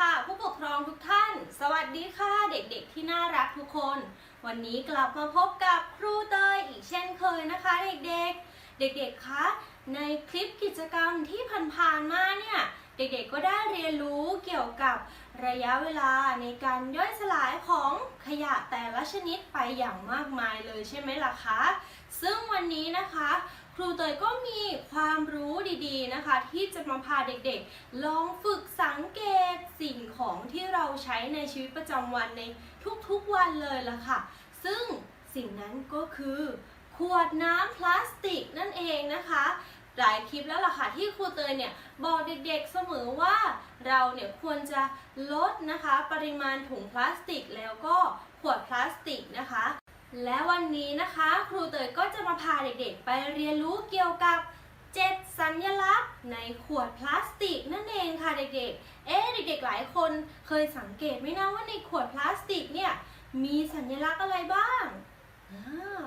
ค่ะ ผู้ปกครองทุกท่าน สวัสดีค่ะเด็กๆที่น่ารักทุกคน วันนี้กลับมาพบกับครูเตยอีกเช่นเคยนะคะเด็กๆ เด็กๆคะในคลิปกิจกรรมที่ผ่านๆมาเนี่ย เด็กๆก็ได้เรียนรู้เกี่ยวกับระยะเวลาในการย่อยสลายของขยะแต่ละชนิดไปอย่างมากมายเลยใช่ไหมล่ะคะ ซึ่งวันนี้นะคะ ครูเตยก็มีความรู้ดีๆนะคะ ที่จะมาพาเด็กๆ ลองฝึกสังเกตสิ่งของที่เราใช้ในชีวิตประจำวันในทุกๆวันเลยล่ะค่ะ ซึ่งสิ่งนั้นก็คือ ขวดน้ำพลาสติกนั่นเองนะคะหลายคลิปแล้วล่ะค่ะที่ครูเตยเนี่ยบอกเด็กๆเสมอว่าเราเนี่ยควรจะลดนะคะ ปริมาณถุงพลาสติกแล้วก็ขวดพลาสติกนะคะ และวันนี้นะคะครูเตยก็จะมาพาเด็กๆ ไปเรียนรู้เกี่ยวกับ7สัญลักษณ์ในขวดพลาสติกนั่นเองค่ะเด็กๆ เอ๊ะเด็กๆ หลายคนเคยสังเกตไหมนะว่าในขวดพลาสติกเนี่ยมีสัญลักษณ์อะไรบ้างอ่า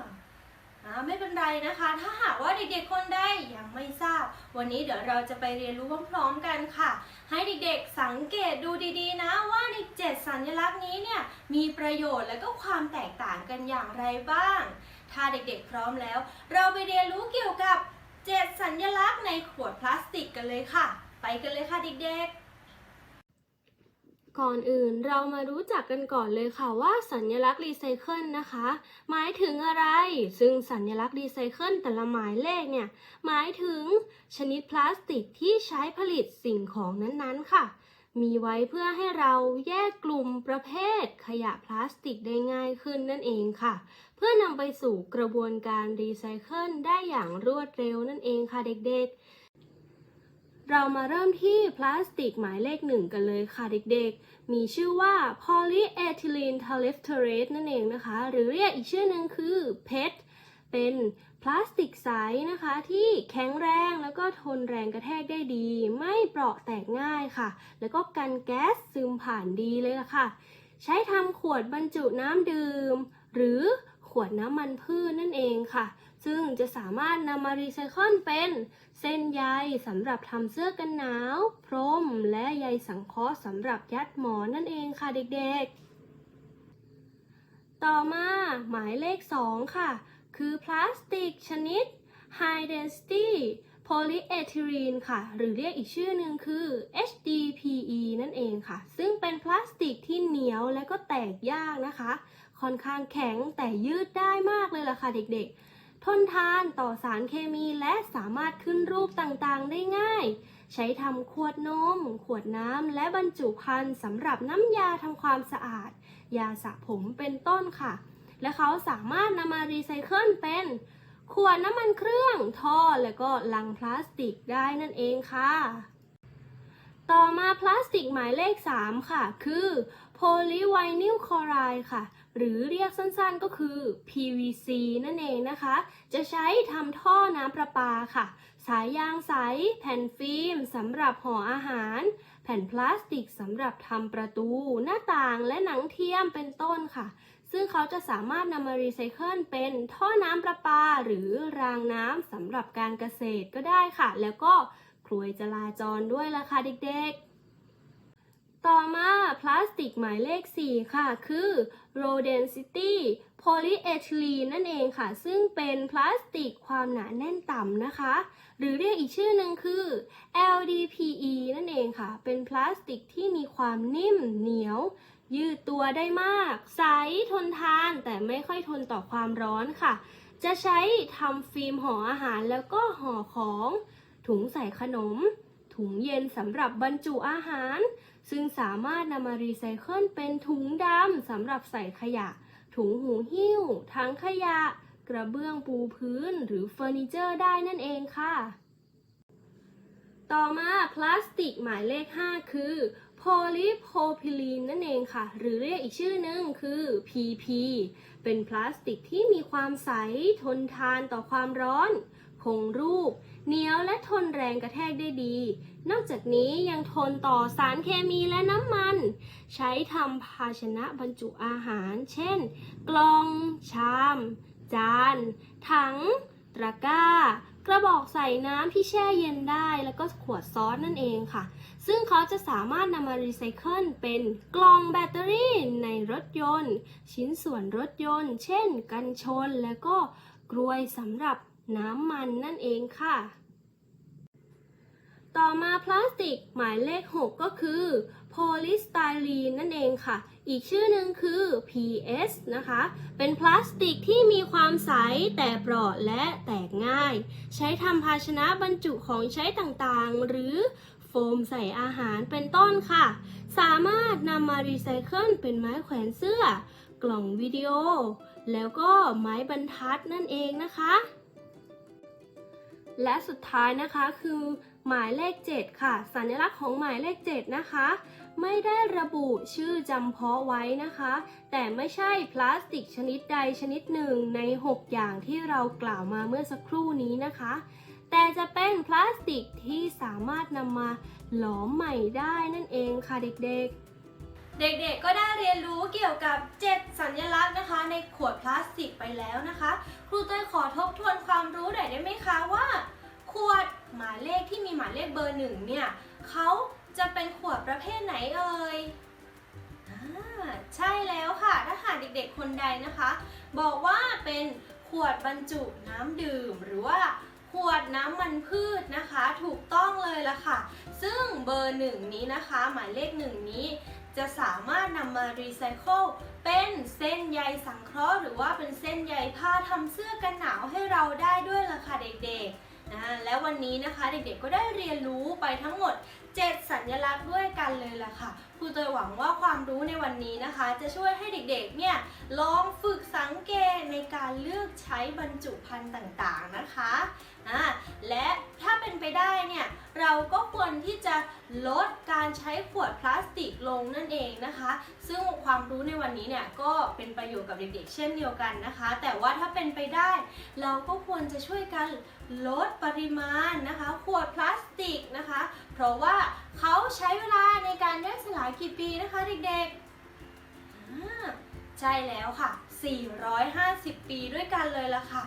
อ่าไม่เป็นไรนะคะ ถ้าหากว่าเด็กๆ คนใดยังไม่ทราบ วันนี้เดี๋ยวเราจะไปเรียนรู้พร้อมๆกันค่ะ ให้เด็กๆสังเกตดูดีๆนะว่าในเจ็ดสัญลักษณ์นี้เนี่ยมีประโยชน์และก็ความแตกต่างกันอย่างไรบ้าง ถ้าเด็กๆพร้อมแล้ว เราไปเรียนรู้เกี่ยวกับเจ็ดสัญลักษณ์ในขวดพลาสติกกันเลยค่ะ ไปกันเลยค่ะเด็กๆ ก่อนอื่นเรามารู้จักกันก่อนเลยค่ะว่าสัญลักษณ์รีไซเคิลนะคะ หมายถึงอะไร ซึ่งสัญลักษณ์รีไซเคิลแต่ละหมายเลขเนี่ย หมายถึงชนิดพลาสติกที่ใช้ผลิตสิ่งของนั้นๆค่ะ มีไว้เพื่อให้เราแยกกลุ่มประเภทขยะพลาสติกได้ง่ายขึ้นนั่นเองค่ะ เพื่อนำไปสู่กระบวนการรีไซเคิลได้อย่างรวดเร็วนั่นเองค่ะเด็กๆ เรามาเริ่มที่พลาสติกหมายเลขหนึ่งกันเลยค่ะเด็กๆ มีชื่อว่า polyethylene terephthalate นั่นเองนะคะ หรือเรียกอีกชื่อหนึ่งคือ PET เป็นพลาสติกใสนะคะ ที่แข็งแรงแล้วก็ทนแรงกระแทกได้ดี ไม่เปราะแตกง่ายค่ะ แล้วก็กันแก๊สซึมผ่านดีเลยล่ะค่ะ ใช้ทำขวดบรรจุน้ำดื่ม หรือ ขวดน้ำมันพืชนั่นเองค่ะ ซึ่งจะสามารถนำมารีไซเคิลเป็น เส้นใยสำหรับทำเสื้อกันหนาว พรม และใยสังเคราะห์สำหรับยัดหมอนนั่นเองค่ะเด็กๆ ต่อมาหมายเลข 2 ค่ะ คือพลาสติกชนิด High Density Polyethylene ค่ะ หรือเรียกอีกชื่อหนึ่งคือ HDPE นั่นเองค่ะ ซึ่งเป็นพลาสติกที่เหนียวและก็แตกยากนะคะ ค่อนข้างแข็งแต่ยืดได้มากเลยล่ะค่ะเด็กๆ ทนทานต่อสารเคมีและสามารถขึ้นรูปต่างๆได้ง่าย ใช้ทำขวดนม ขวดน้ำและบรรจุภัณฑ์สำหรับน้ำยาทำความสะอาด ยาสระผมเป็นต้นค่ะ และเขาสามารถนำมารีไซเคิลเป็นขวดน้ำมันเครื่องท่อและก็ลังพลาสติกได้นั่นเองค่ะ ต่อมาพลาสติกหมายเลข 3 ค่ะ คือโพลีไวนิลคลอไรด์ค่ะ หรือเรียกสั้นๆก็คือ PVC นั่นเองนะคะ จะใช้ทำท่อน้ำประปาค่ะ สายยางใส แผ่นฟิล์มสำหรับห่ออาหาร แผ่นพลาสติกสำหรับทำประตู หน้าต่างและหนังเทียมเป็นต้นค่ะ ซึ่งเขาจะสามารถนำมารีไซเคิลเป็นท่อน้ำประปา หรือรางน้ำสำหรับการเกษตรก็ได้ค่ะ แล้วก็กลวยจราจรด้วยล่ะค่ะเด็กๆ ต่อมาพลาสติกหมายเลข 4 ค่ะ คือ low density polyethylene นั่นเองค่ะ ซึ่งเป็นพลาสติกความหนาแน่นต่ำนะคะ หรือเรียกอีกชื่อหนึ่งคือ LDPE นั่นเองค่ะ เป็นพลาสติกที่มีความนิ่มเหนียว ยืดตัวได้มาก ใสทนทานแต่ไม่ค่อยทนต่อความร้อนค่ะ จะใช้ทำฟิล์มห่ออาหารแล้วก็ห่อของ ถุงใส่ขนม ถุงเย็นสำหรับบรรจุอาหาร ซึ่งสามารถนำมารีไซเคิลเป็นถุงดำสำหรับใส่ขยะ ถุงหูหิ้ว ถังขยะ กระเบื้องปูพื้น หรือเฟอร์นิเจอร์ได้นั่นเองค่ะ ต่อมาพลาสติกหมายเลข 5 คือโพลีโพพิลีนนั่นเองค่ะ หรือเรียกอีกชื่อหนึ่งคือ PP เป็นพลาสติกที่มีความใส ทนทานต่อความร้อน คงรูป เหนียวและทนแรงกระแทกได้ดี นอกจากนี้ยังทนต่อสารเคมีและน้ำมัน ใช้ทำภาชนะบรรจุอาหาร เช่น กล่อง ชาม จาน ถัง ตะกร้า กระบอกใส่น้ำที่แช่เย็นได้ แล้วก็ขวดซอสนั่นเองค่ะ ซึ่งเขาจะสามารถนำมารีไซเคิลเป็นกล่องแบตเตอรี่ในรถยนต์ ชิ้นส่วนรถยนต์ เช่น กันชน และก็กรวยสำหรับน้ำมันนั่นเองค่ะ ต่อมาพลาสติกหมายเลข 6 ก็คือโพลีสไตรีนนั่นเองค่ะ อีกชื่อหนึ่งคือ PS นะคะ เป็นพลาสติกที่มีความใสแต่เปราะและแตกง่าย ใช้ทำภาชนะบรรจุของใช้ต่างๆ หรือโฟมใส่อาหารเป็นต้นค่ะ สามารถนำมารีไซเคิลเป็นไม้แขวนเสื้อ กล่องวิดีโอ แล้วก็ไม้บรรทัดนั่นเองนะคะ และสุดท้ายนะคะคือ หมายเลข 7 ค่ะ สัญลักษณ์ของหมายเลข 7 นะคะ ไม่ได้ระบุชื่อจำเพาะไว้นะคะ แต่ไม่ใช่พลาสติกชนิดใดชนิดหนึ่งใน 6 อย่างที่เรากล่าวมาเมื่อสักครู่นี้นะคะ แต่จะเป็นพลาสติกที่สามารถนำมาหลอมใหม่ได้นั่นเองค่ะเด็กๆเด็กๆ ก็ได้เรียนรู้เกี่ยวกับ 7 สัญลักษณ์นะคะ ในขวดพลาสติกไปแล้วนะคะ ครูเต้ยขอทบทวนความรู้หน่อยได้ไหมคะว่า ขวดหมายเลขที่มีหมายเลขเบอร์หนึ่งเนี่ยเขาจะเป็นขวดประเภทไหนเอ่ยใช่แล้วค่ะ ถ้าหากเด็กๆคนใดนะคะ บอกว่าเป็นขวดบรรจุน้ำดื่มหรือว่าขวดน้ำมันพืชนะคะ ถูกต้องเลยละค่ะ ซึ่งเบอร์หนึ่งนี้นะคะ หมายเลขหนึ่งนี้ จะสามารถนำมารีไซเคิลเป็นเส้นใยสังเคราะห์ หรือว่าเป็นเส้นใยผ้าทำเสื้อกันหนาวให้เราได้ด้วยล่ะค่ะเด็กๆ นะและวันนี้นะคะเด็กๆก็ได้เรียนรู้ไปทั้งหมด 7 สัญลักษณ์ด้วยกันเลยล่ะค่ะครูเตยหวังว่าความรู้ในวันนี้นะคะ จะช่วยให้เด็กๆเนี่ยลองฝึกสังเกตในการเลือกใช้บรรจุภัณฑ์ต่างๆนะคะ อ่าและถ้าเป็นไปได้เนี่ยเราก็ควรที่จะลดการใช้ขวดพลาสติกลงนั่นเองนะคะ ซึ่งความรู้ในวันนี้เนี่ยก็เป็นประโยชน์กับเด็กๆ เช่นเดียวกันนะคะ แต่ว่าถ้าเป็นไปได้ เราก็ควรจะช่วยกันลดปริมาณนะคะ ขวดพลาสติกนะคะ เพราะว่าเขาใช้เวลาในการย่อยสลายกี่ปีนะคะเด็กๆใช่แล้วค่ะ 450 ปีด้วยกันเลยละค่ะ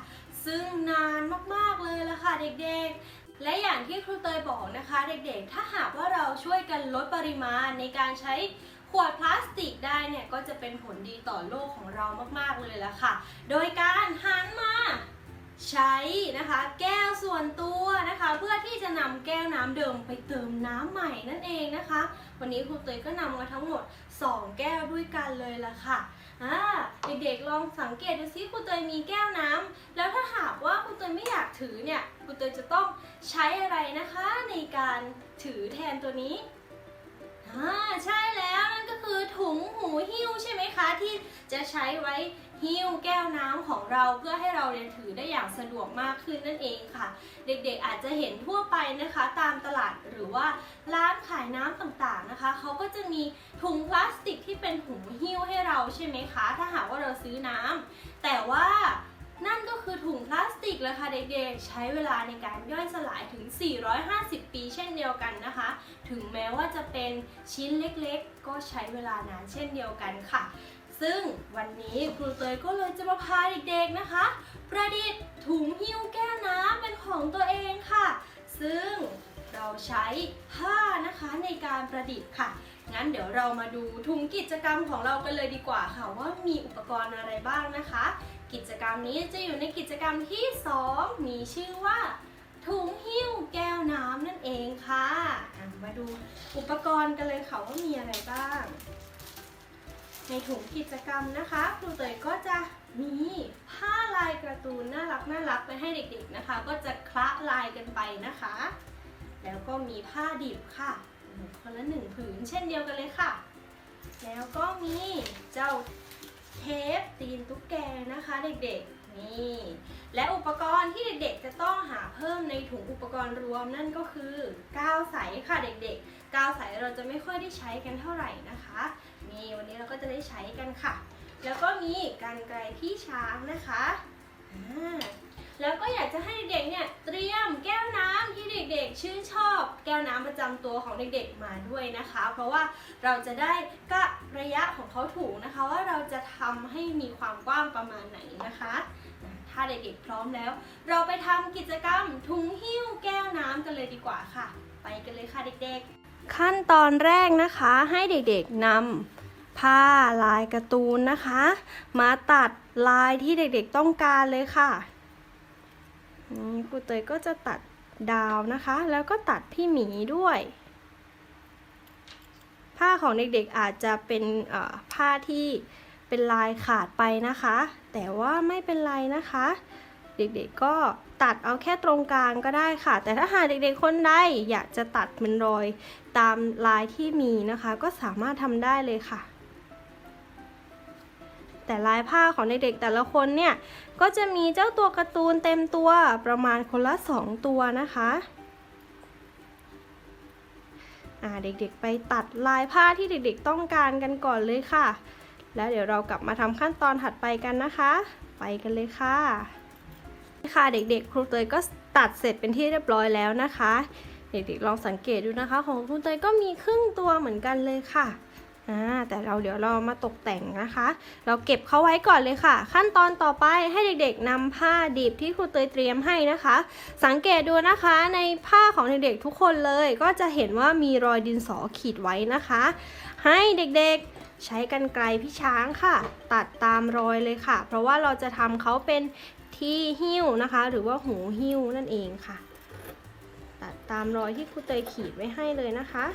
ซึ่งนานมากๆเลยละค่ะเด็กๆ และอย่างที่ครูเตยบอกนะคะ เด็กๆ ถ้าหากว่าเราช่วยกันลดปริมาณในการใช้ขวดพลาสติกได้เนี่ยก็จะเป็นผลดีต่อโลกของเรามากๆเลยละค่ะ โดยการหันมาใช้นะคะแก้วส่วนตัวนะคะ เพื่อที่จะนำแก้วน้ำเดิมไปเติมน้ำใหม่นั่นเองนะคะ วันนี้ครูเตยก็นำมาทั้งหมด 2 แก้วด้วยกันเลยละค่ะ อ่าเด็กๆลองสังเกตดูซิครูเตยมีแก้วน้ำแล้วถ้าหากว่าครูเตยไม่อยากถือเนี่ยครูเตยจะต้องใช้อะไรนะคะในการถือแทนตัวนี้ อ่าใช่แล้วนั่นก็คือถุงหูหิ้วใช่ไหมคะ ที่จะใช้ไว้หิ้วแก้วน้ำของเราเพื่อให้เราเรียนถือได้อย่างสะดวกมากขึ้นนั่นเองค่ะ เด็กๆอาจจะเห็นทั่วไปนะคะ ตามตลาดหรือว่าร้านขายน้ำต่างๆนะคะเขาก็จะมีถุงพลาสติกที่เป็นถุงหิ้วให้เราใช่ไหมคะ ถ้าหากว่าเราซื้อน้ำแต่ว่า นั่นก็คือถุงพลาสติกแหละค่ะเด็กๆ ใช้เวลาในการย่อยสลายถึง 450 ปีเช่นเดียวกันนะคะ ถึงแม้ว่าจะเป็นชิ้นเล็กๆ ก็ใช้เวลานานเช่นเดียวกันค่ะ ซึ่งวันนี้ครูเตยก็เลยจะมาพาเด็กๆนะคะ ประดิษฐ์ถุงหิ้วแก้วน้ำเป็นของตัวเองค่ะ ซึ่งเราใช้ผ้านะคะในการประดิษฐ์ค่ะ งั้นเดี๋ยวเรามาดูถุงกิจกรรมของเรากันเลยดีกว่าค่ะ ว่ามีอุปกรณ์อะไรบ้างนะคะ กิจกรรมนี้จะอยู่ในกิจกรรมที่ 2 มีชื่อว่าถุงหิ้วแก้วน้ำนั่นเองค่ะะมาดูอุปกรณ์กันเลยค่ะว่ามีอะไรบ้าง ในถุงกิจกรรมนะคะครูเตยก็จะมีผ้าลายการ์ตูนน่ารักน่ารักไปให้เด็กๆนะคะ ก็จะคละลายกันไปนะคะ แล้วก็มีผ้าดิบค่ะคนละหนึ่งผืนเช่นเดียวกันเลยค่ะ แล้วก็มีเจ้า เทปตีนตุ๊กแกนะคะเด็กๆ นี่ และอุปกรณ์ที่เด็กๆ จะต้องหาเพิ่มในถุงอุปกรณ์รวมนั่นก็คือกาวใสค่ะเด็กๆ กาวใสเราจะไม่ค่อยได้ใช้กันเท่าไหร่นะคะนี่วันนี้เราก็จะได้ใช้กันค่ะ แล้วก็มีกันไกลพี่ช้างนะคะอ่า แล้วก็อยากจะให้เด็กๆเนี่ยเตรียมแก้วน้ำที่เด็กๆ ชื่นชอบ แก้วน้ำประจำตัวของเด็กๆมาด้วยนะคะ เพราะว่าเราจะได้กะระยะของเขาถูกนะคะ ว่าเราจะทำให้มีความกว้างประมาณไหนนะคะ ถ้าเด็กๆพร้อมแล้ว เราไปทำกิจกรรมถุงหิ้วแก้วน้ำกันเลยดีกว่าค่ะ ไปกันเลยค่ะเด็กๆ ขั้นตอนแรกนะคะให้เด็กๆนำผ้าลายการ์ตูนนะคะ มาตัดลายที่เด็กๆต้องการเลยค่ะ นี่ครูเตยก็จะตัดดาวนะคะ แล้วก็ตัดพี่หมีด้วย ผ้าของเด็กๆอาจจะเป็นผ้าที่เป็นลายขาดไปนะคะ แต่ว่าไม่เป็นไรนะคะ เด็กๆก็ตัดเอาแค่ตรงกลางก็ได้ค่ะ แต่ถ้าหากเด็กๆคนใดอยากจะตัดเป็นรอยตามลายที่มีนะคะ ก็สามารถทำได้เลยค่ะ แต่ลายผ้าของเด็กๆแต่ละคนเนี่ย ก็จะมีเจ้าตัวการ์ตูนเต็มตัวประมาณคนละ 2 ตัวนะคะอ่าเด็กๆไปตัดลายผ้าที่เด็กๆต้องการกันก่อนเลยค่ะ แล้วเดี๋ยวเรากลับมาทำขั้นตอนถัดไปกันนะคะ ไปกันเลยค่ะค่ะเด็กๆ ครูเตยก็ตัดเสร็จเป็นที่เรียบร้อยแล้วนะคะ เด็กๆลองสังเกตดูนะคะ ของครูเตยก็มีครึ่งตัวเหมือนกันเลยค่ะ อ่าแต่เราเดี๋ยวเรามาตกแต่งนะคะ เราเก็บเขาไว้ก่อนเลยค่ะ ขั้นตอนต่อไปให้เด็กๆนำผ้าดิบที่ครูเตยเตรียมให้นะคะ สังเกตดูนะคะในผ้าของเด็กๆทุกคนเลย ก็จะเห็นว่ามีรอยดินสอขีดไว้นะคะ ให้เด็กๆใช้กันไกลพี่ช้างค่ะ ตัดตามรอยเลยค่ะ เพราะว่าเราจะทำเขาเป็นที่หิ้วนะคะ หรือว่าหูหิ้วนั่นเองค่ะ ตัดตามรอยที่ครูเตยขีดไว้ให้เลยนะคะ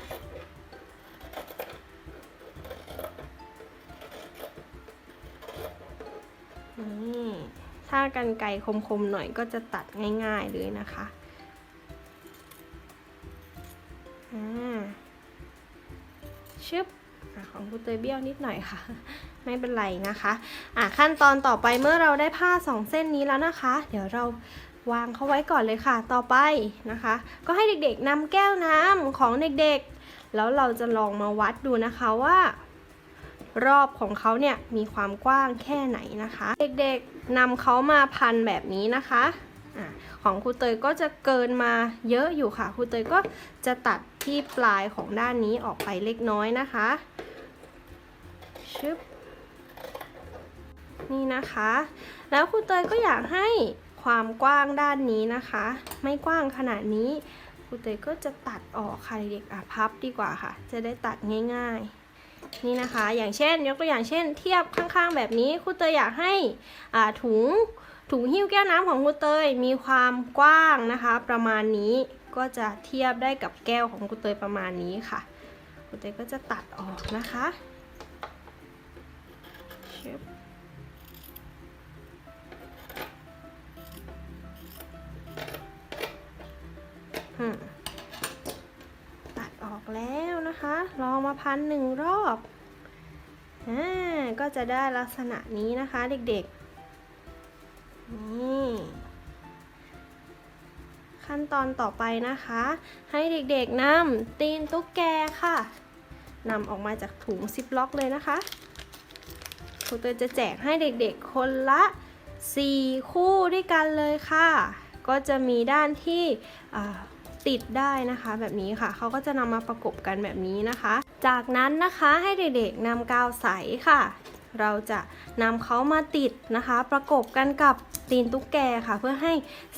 ถ้ากันไกรคมๆหน่อยก็จะตัดง่ายๆเลยนะคะชึบอของคุณเตยเบี้ยวนิดหน่อยค่ะ ไม่เป็นไรนะคะอะขั้นตอนต่อไปเมื่อเราได้ผ้าสองเส้นนี้แล้วนะคะ เดี๋ยวเราวางเขาไว้ก่อนเลยค่ะ ต่อไปนะคะ ก็ให้เด็กๆนำแก้วน้ำของเด็กๆ แล้วเราจะลองมาวัดดูนะคะว่า รอบของเขาเนี่ยมีความกว้างแค่ไหนนะคะ เด็กๆนำเขามาพันแบบนี้นะคะอะของครูเตยก็จะเกินมาเยอะอยู่ค่ะครูเตยก็จะตัดที่ปลายของด้านนี้ออกไปเล็กน้อยนะคะชึบนี่นะคะ แล้วครูเตยก็อยากให้ความกว้างด้านนี้นะคะ ไม่กว้างขนาดนี้ครูเตยก็จะตัดออกค่ะเด็กๆอะพับดีกว่าค่ะ จะได้ตัดง่าย ๆ นี่นะคะ อย่างเช่น ยกตัวอย่างเช่น เทียบข้างๆ แบบนี้ครูเตยอยากให้ถุงถุงหิ้วแก้วน้ำของครูเตยมีความกว้างนะคะ ประมาณนี้ก็จะเทียบได้กับแก้วของครูเตยประมาณนี้ค่ะครูเตยก็จะตัดออกนะคะอืม ออกแล้วนะคะ ลองมาพันหนึ่งรอบอ่าก็จะได้ลักษณะนี้นะคะเด็กๆ นี่ ขั้นตอนต่อไปนะคะ ให้เด็กๆนำตีนตุ๊กแกค่ะนำออกมาจากถุงซิปล็อกเลยนะคะครูเตยจะแจกให้เด็กๆคนละ 4 คู่ด้วยกันเลยค่ะ ก็จะมีด้านที่ ติดได้นะคะ แบบนี้ค่ะเขาก็จะนำมาประกบกันแบบนี้นะคะ จากนั้นนะคะให้เด็กๆนำกาวใสค่ะ เราจะนำเขามาติดนะคะ ประกบกันกับตีนตุ๊กแกค่ะ เพื่อให้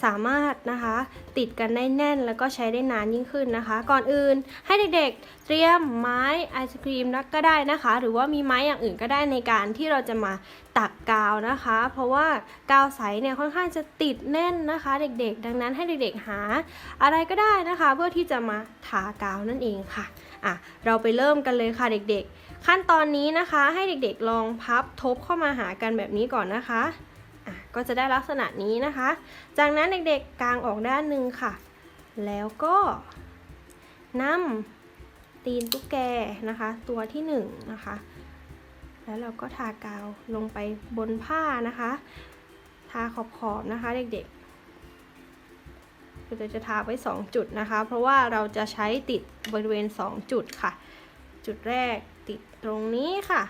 สามารถนะคะ ติดกันได้แน่น แล้วก็ใช้ได้นานยิ่งขึ้นนะคะ ก่อนอื่นให้เด็กๆ เตรียมไม้ไอศครีมนักก็ได้นะคะ หรือว่ามีไม้อย่างอื่นก็ได้ในการที่เราจะมาตักกาวนะคะ เพราะว่ากาวใสเนี่ยค่อนข้างจะติดแน่นนะคะ เด็กๆ ดังนั้นให้เด็กๆหาอะไรก็ได้นะคะ เพื่อที่จะมาทากาวนั่นเองค่ะอะเราไปเริ่มกันเลยค่ะเด็กๆ ขั้นตอนนี้นะคะให้เด็กๆลองพับทบเข้ามาหากันแบบนี้ก่อนนะคะอะ ก็จะได้ลักษณะนี้นะคะ จากนั้นเด็กๆกางออกด้านหนึ่งค่ะ แล้วก็นำตีนตุ๊กแกนะคะ ตัวที่หนึ่งนะคะ แล้วเราก็ทากาวลงไปบนผ้านะคะ ทาขอบๆนะคะ เด็กๆเราจะทาไว้ 2 จุดนะคะ เพราะว่าเราจะใช้ติดบริเวณ 2 จุดค่ะ จุดแรกติดตรงนี้ค่ะ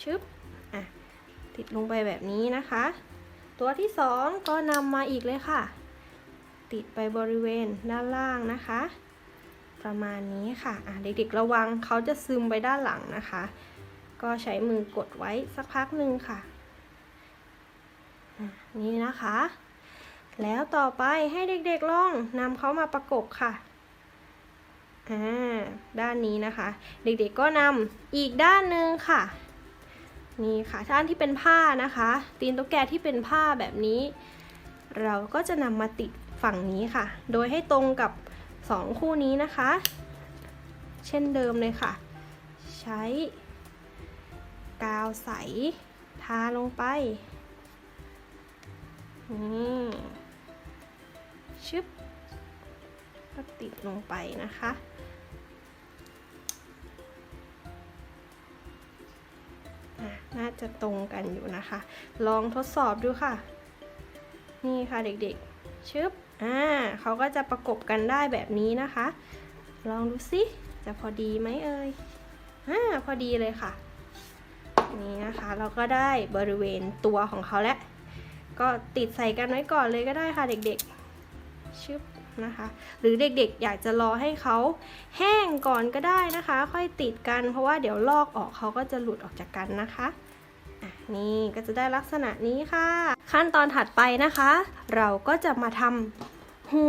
ชึบ อะ ติดลงไปแบบนี้นะคะ ตัวที่ 2 ก็นำมาอีกเลยค่ะ ติดไปบริเวณด้านล่างนะคะ ประมาณนี้ค่ะะเด็กๆระวังเขาจะซึมไปด้านหลังนะคะ ก็ใช้มือกดไว้สักพักหนึ่งค่ะะนี่นะคะ แล้วต่อไปให้เด็กๆลองนำเขามาประกบค่ะอ่าด้านนี้นะคะ เด็กๆก็นำอีกด้านหนึ่งค่ะ นี่ค่ะด้านที่เป็นผ้านะคะ ตีนตุ๊กแกที่เป็นผ้าแบบนี้ เราก็จะนำมาติดฝั่งนี้ค่ะ โดยให้ตรงกับสองคู่นี้นะคะ เช่นเดิมเลยค่ะ ใช้กาวใส ทาลงไปนี่ชึบก็ติดลงไปนะคะ น่าจะตรงกันอยู่นะคะ ลองทดสอบดูค่ะ นี่ค่ะเด็กๆ ชึบ อ่าเขาก็จะประกบกันได้แบบนี้นะคะ ลองดูสิจะพอดีไหมเอ่ย อ่า พอดีเลยค่ะ นี่นะคะ เราก็ได้บริเวณตัวของเขาแล้ว ก็ติดใส่กันไว้ก่อนเลยก็ได้ค่ะเด็กๆ ชึบนะคะหรือเด็กๆ อยากจะรอให้เขาแห้งก่อนก็ได้นะคะ ค่อยติดกันเพราะว่าเดี๋ยวลอกออกเขาก็จะหลุดออกจากกันนะคะอะ นี่ก็จะได้ลักษณะนี้ค่ะ ขั้นตอนถัดไปนะคะ เราก็จะมาทำหู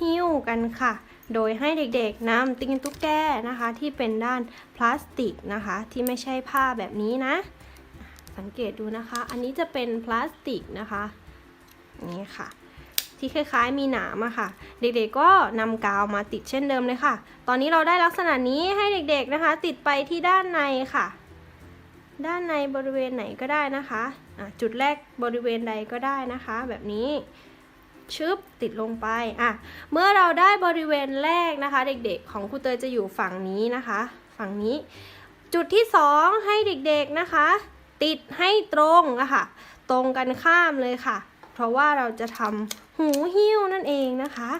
หิ้วกันค่ะ โดยให้เด็กๆนำตีนตุ๊กแกนะคะ ที่เป็นด้านพลาสติกนะคะ ที่ไม่ใช่ผ้าแบบนี้นะ สังเกตดูนะคะ อันนี้จะเป็นพลาสติกนะคะนี่ค่ะที่คล้ายๆมีหนามอะค่ะ เด็กๆก็นำกาวมาติดเช่นเดิมเลยค่ะ ตอนนี้เราได้ลักษณะนี้ให้เด็กๆนะคะ ติดไปที่ด้านในค่ะ ด้านในบริเวณไหนก็ได้นะคะะจุดแรกบริเวณใดก็ได้นะคะ แบบนี้ชึบติดลงไปอะเมื่อเราได้บริเวณแรกนะคะ เด็กๆ ของครูเตยจะอยู่ฝั่งนี้นะคะ ฝั่งนี้ จุดที่สองให้เด็กๆนะคะ ติดให้ตรงอะค่ะ ตรงกันข้ามเลยค่ะ เพราะว่าเราจะทำหูหิ้วนั่นเองนะคะ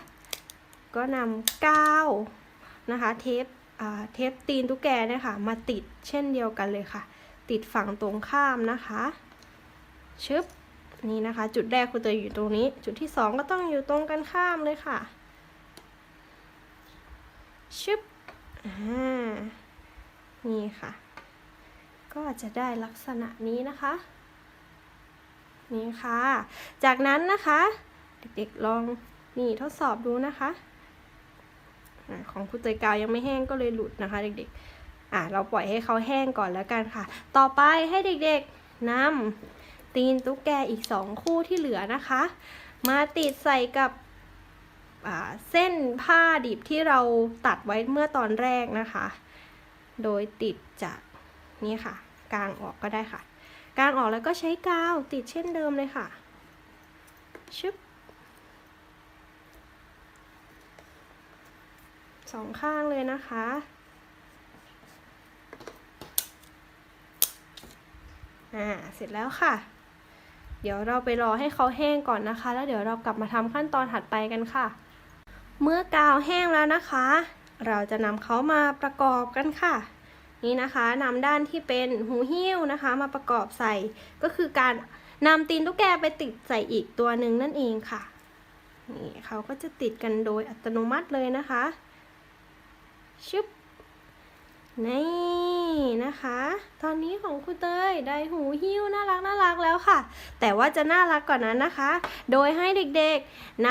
ก็นำกาวนะคะ เทปเทปตีนตุ๊กแกเนี่ยค่ะ มาติดเช่นเดียวกันเลยค่ะ ติดฝั่งตรงข้ามนะคะชึบนี่นะคะ จุดแรกคุณเตยอยู่ตรงนี้ จุดที่สองก็ต้องอยู่ตรงกันข้ามเลยค่ะชึบอ่านี่ค่ะ ก็จะได้ลักษณะนี้นะคะ นี่ค่ะ จากนั้นนะคะ เด็กๆลองนี่ทดสอบดูนะคะ ของผู้เตยกาวยังไม่แห้งก็เลยหลุดนะคะ เด็กๆ อะเราปล่อยให้เขาแห้งก่อนแล้วกันค่ะ ต่อไปให้เด็กๆนำตีนตุ๊กแกอีกสองคู่ที่เหลือนะคะ มาติดใส่กับเส้นผ้าดิบที่เราตัดไว้เมื่อตอนแรกนะคะ โดยติดจากนี่ค่ะ กางออกก็ได้ค่ะ กางออกแล้วก็ใช้กาวติดเช่นเดิมเลยค่ะชึบสองข้างเลยนะคะ อ่าเสร็จแล้วค่ะ เดี๋ยวเราไปรอให้เขาแห้งก่อนนะคะ แล้วเดี๋ยวเรากลับมาทำขั้นตอนถัดไปกันค่ะ เมื่อกาวแห้งแล้วนะคะ เราจะนำเขามาประกอบกันค่ะนี่นะคะนำด้านที่เป็นหูหิ้วนะคะ มาประกอบใส่ก็คือการนำตีนตุ๊กแกไปติดใส่อีกตัวหนึ่งนั่นเองค่ะนี่เขาก็จะติดกันโดยอัตโนมัติเลยนะคะชึบ นี่นะคะ ตอนนี้ของคุณเตยได้หูหิ้วน่ารักน่ารักแล้วค่ะ แต่ว่าจะน่ารักกว่านั้นนะคะ โดยให้เด็กๆน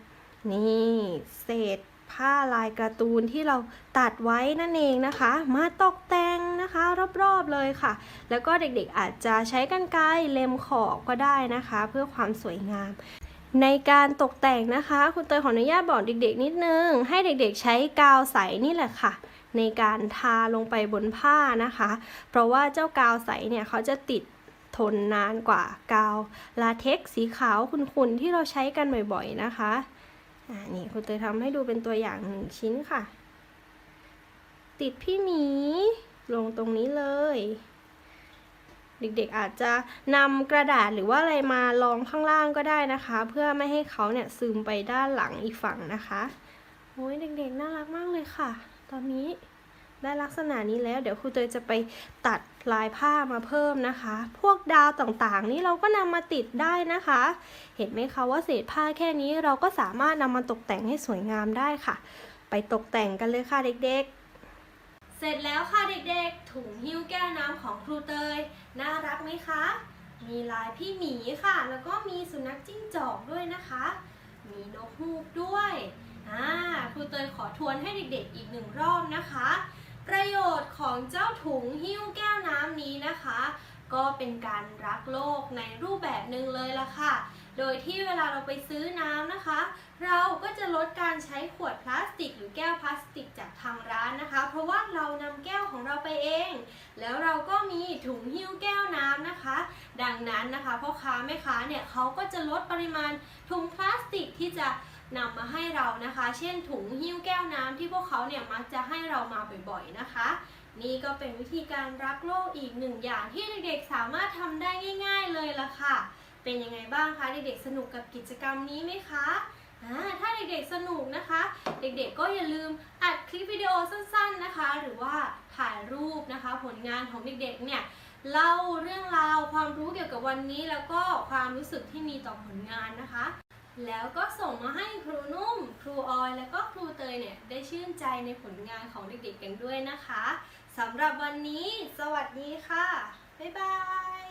ำนี่เศษผ้าลายการ์ตูนที่เราตัดไว้นั่นเองนะคะ มาตกแต่งนะคะ รอบๆเลยค่ะ แล้วก็เด็กๆอาจจะใช้กรรไกรเล็มขอบก็ได้นะคะ เพื่อความสวยงาม ในการตกแต่งนะคะ คุณเตยขออนุญาตบอกเด็กๆ นิดนึง ให้เด็กๆใช้กาวใสนี่แหละค่ะ ในการทาลงไปบนผ้านะคะ เพราะว่าเจ้ากาวใสเนี่ยเขาจะติดทนนานกว่ากาวลาเท็กสีขาวขุ่นๆที่เราใช้กันบ่อยๆนะคะอ่านี่คุณเตยทำให้ดูเป็นตัวอย่างหนึ่งชิ้นค่ะ ติดพี่หมีลงตรงนี้เลย เด็กๆอาจจะนำกระดาษหรือว่าอะไรมารองข้างล่างก็ได้นะคะ เพื่อไม่ให้เขาเนี่ยซึมไปด้านหลังอีกฝั่งนะคะโอ้ยเด็กๆน่ารักมากเลยค่ะ ตอนนี้ได้ลักษณะนี้แล้ว เดี๋ยวครูเตยจะไปตัดลายผ้ามาเพิ่มนะคะ พวกดาวต่างๆ นี่เราก็นำมาติดได้นะคะ เห็นไหมคะว่าเศษผ้าแค่นี้เราก็สามารถนำมาตกแต่งให้สวยงามได้ค่ะ ไปตกแต่งกันเลยค่ะเด็กๆ เสร็จแล้วค่ะเด็กๆ ถุงหิ้วแก้วน้ำของครูเตย น่ารักไหมคะ มีลายพี่หมีค่ะ แล้วก็มีสุนัขจิ้งจอกด้วยนะคะ มีนกฮูกด้วย อ่าครูเตยขอทวนให้เด็กๆอีกหนึ่งรอบนะคะ ประโยชน์ของเจ้าถุงหิ้วแก้วน้ำนี้นะคะ ก็เป็นการรักโลกในรูปแบบหนึ่งเลยละค่ะ โดยที่เวลาเราไปซื้อน้ำนะคะ เราก็จะลดการใช้ขวดพลาสติก หรือแก้วพลาสติกจากทางร้านนะคะ เพราะว่าเรานำแก้วของเราไปเอง แล้วเราก็มีถุงหิ้วแก้วน้ำนะคะ ดังนั้นนะคะพ่อค้าแม่ค้าเนี่ยเขาก็จะลดปริมาณถุงพลาสติกที่จะ นำมาให้เรานะคะ เช่นถุงหิ้วแก้วน้ำที่พวกเขาเนี่ยมักจะให้เรามาบ่อยๆนะคะ นี่ก็เป็นวิธีการรักโลกอีกหนึ่งอย่างที่เด็กๆสามารถทำได้ง่าย ๆเลยละค่ะ เป็นยังไงบ้างคะเด็กๆสนุกกับกิจกรรมนี้ไหมคะถ้าเด็กๆสนุกนะคะ เด็กๆก็อย่าลืมอัดคลิปวิดีโอสั้นๆนะคะ หรือว่าถ่ายรูปนะคะ ผลงานของเด็กๆเนี่ยเล่าเรื่องราวความรู้เกี่ยวกับวันนี้แล้วก็ความรู้สึกที่มีต่อผลงานนะคะ แล้วก็ส่งมาให้ครูนุ่ม ครูออย และก็ครูเตยเนี่ยได้ชื่นใจในผลงานของเด็กๆกันด้วยนะคะสำหรับวันนี้ สวัสดีค่ะ บ๊ายบาย